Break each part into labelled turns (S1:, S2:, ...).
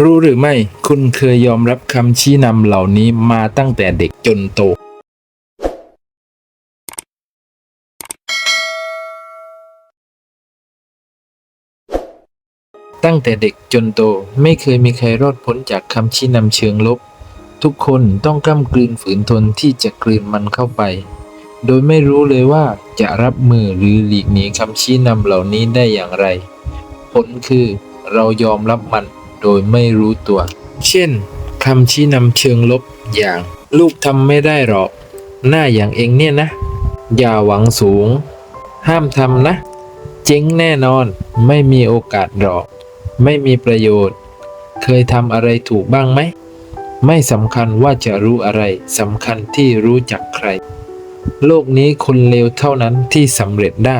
S1: รู้หรือไม่คุณเคยยอมรับคำชี้นำเหล่านี้มาตั้งแต่เด็กจนโต ตั้งแต่เด็กจนโตไม่เคยมีใครรอดพ้นจากคำชี้นำเชิงลบ ทุกคนต้องกล้ำกลืนฝืนทนที่จะกลืนมันเข้าไป โดยไม่รู้เลยว่าจะรับมือหรือหลีกหนีคำชี้นำเหล่านี้ได้อย่างไร ผลคือเรายอมรับมัน โดยไม่รู้ตัว เช่นคำชี้นำเชิงลบอย่าง ลูกทำไม่ได้หรอก หน้าอย่างเองเนี่ยนะ อย่าหวังสูง ห้ามทำนะ เจ๊งแน่นอน ไม่มีโอกาสหรอก ไม่มีประโยชน์ เคยทำอะไรถูกบ้างไหม ไม่สำคัญว่าจะรู้อะไรสำคัญที่รู้จักใคร โลกนี้คนเลวเท่านั้นที่สำเร็จได้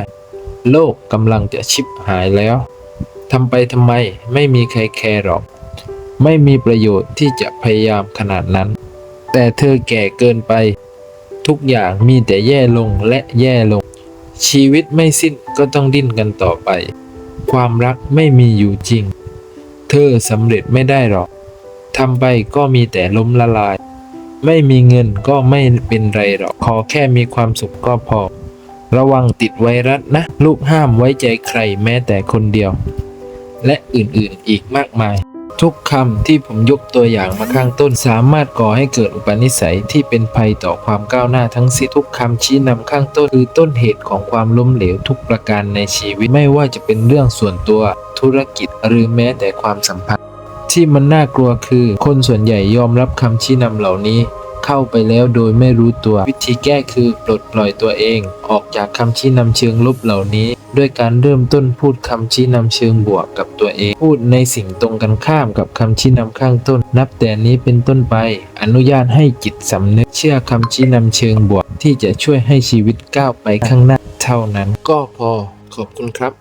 S1: โลกกำลังจะชิบหายแล้ว ทำไปทำไมไม่มีใครแคร์หรอก ไม่มีประโยชน์ที่จะพยายามขนาดนั้น แต่เธอแก่เกินไป ทุกอย่างมีแต่แย่ลงและแย่ลง ชีวิตไม่สิ้นก็ต้องดิ้นกันต่อไป ความรักไม่มีอยู่จริง เธอสำเร็จไม่ได้หรอกทำไปก็มีแต่ล้มละลาย ไม่มีเงินก็ไม่เป็นไรหรอกขอแค่มีความสุขก็พอ ระวังติดไวรัสนะ ลูกห้ามไว้ใจใครแม้แต่คนเดียว และอื่นๆอีกมากมาย ทุกคำที่ผมยกตัวอย่างมาข้างต้น สามารถก่อให้เกิดอุปนิสัยที่เป็นภัยต่อความก้าวหน้าทั้งสิ้นทุกคำชี้นำข้างต้นคือต้นเหตุของความล้มเหลวทุกประการในชีวิตไม่ว่าจะเป็นเรื่องส่วนตัว ธุรกิจหรือแม้แต่ความสัมพันธ์ ที่มันน่ากลัวคือ คนส่วนใหญ่ยอมรับคำชี้นำเหล่านี้เข้าไปแล้วโดยไม่รู้ตัว วิธีแก้คือปลดปล่อยตัวเอง ออกจากคำชี้นำเชิงลบเหล่านี้ ด้วยการเริ่มต้นพูดคำชี้นำเชิงบวกกับตัวเอง พูดในสิ่งตรงกันข้ามกับคำชี้นำข้างต้น นับแต่นี้เป็นต้นไป อนุญาตให้จิตสำนึกเชื่อคำชี้นำเชิงบวก ที่จะช่วยให้ชีวิตก้าวไปข้างหน้าเท่านั้นก็พอขอบคุณครับ